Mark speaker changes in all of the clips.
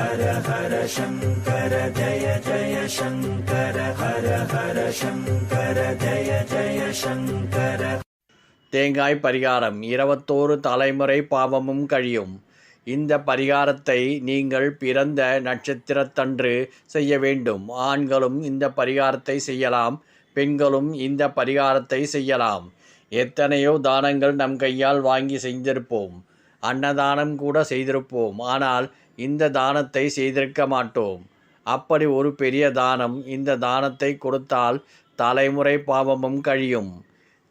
Speaker 1: ஹர ஹர சங்கர ஜய ஜய சங்கர ஹர ஹர சங்கர ஜய ஜய சங்கர.
Speaker 2: தேங்காய் பரிகாரம். இருபத்தோரு தலைமுறை பாவமும் கழியும். இந்த பரிகாரத்தை நீங்கள் பிறந்த நட்சத்திரத்தன்று செய்ய வேண்டும். ஆண்களும் இந்த பரிகாரத்தை செய்யலாம். பெண்களும் இந்த பரிகாரத்தை செய்யலாம். எத்தனையோ தானங்கள் நம் கையால் வாங்கி செய்திருப்போம். அன்னதானம் கூட செய்திருப்போம். ஆனால் இந்த தானத்தை செய்திருக்க மாட்டோம். அப்படி ஒரு பெரிய தானம் இந்த தானத்தை கொடுத்தால் தலைமுறை பாவமும் கழியும்.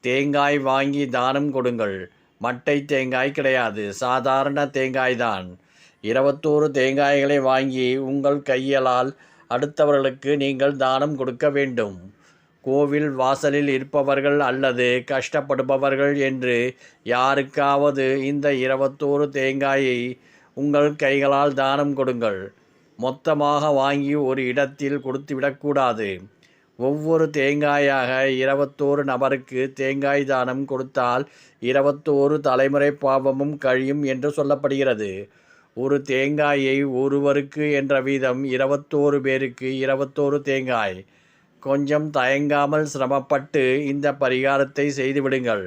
Speaker 2: தேங்காய் வாங்கி தானம் கொடுங்கள். மட்டை தேங்காய் கிடையாது. சாதாரண தேங்காய் தான் இருபத்தோரு தேங்காய்களை வாங்கி உங்கள் கையலால் அடுத்தவர்களுக்கு நீங்கள் தானம் கொடுக்க வேண்டும். கோவில் வாசலில் இருப்பவர்கள் அல்லது கஷ்டப்படுபவர்கள் என்று யாருக்காவது இந்த இருபத்தோரு தேங்காயை உங்கள் கைகளால் தானம் கொடுங்கள். மொத்தமாக வாங்கி ஒரு இடத்தில் கொடுத்துவிடக்கூடாது ஒவ்வொரு தேங்காயாக இருபத்தோரு நபருக்கு தேங்காய் தானம் கொடுத்தால் இருபத்தோரு தலைமுறை பாவமும் கழியும் என்று சொல்லப்படுகிறது. ஒரு தேங்காயை ஒருவருக்கு என்ற வீதம் இருபத்தோரு பேருக்கு இருபத்தோரு தேங்காய். கொஞ்சம் தயங்காமல் சிரமப்பட்டு இந்த பரிகாரத்தை செய்துவிடுங்கள்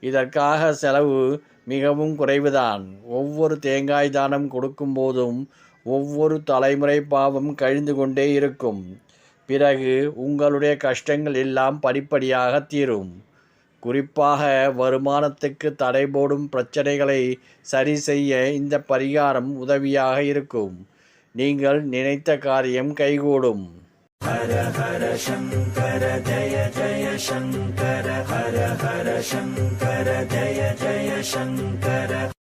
Speaker 2: இதற்காக செலவு மிகவும் குறைவுதான். ஒவ்வொரு தேங்காய் தானம் கொடுக்கும்போதும் ஒவ்வொரு தலைமுறை பாவம் கழிந்து கொண்டே இருக்கும். பிறகு உங்களுடைய கஷ்டங்கள் எல்லாம் படிப்படியாக தீரும். குறிப்பாக வருமானத்துக்கு தடை போடும் பிரச்சனைகளை சரி செய்ய இந்த பரிகாரம் உதவியாக இருக்கும். நீங்கள் நினைத்த காரியம் கைகூடும்.
Speaker 1: ஹர ஹர சங்கர ஜய ஜய சங்கர ஹர ஹர சங்கர ஜய ஜய சங்கர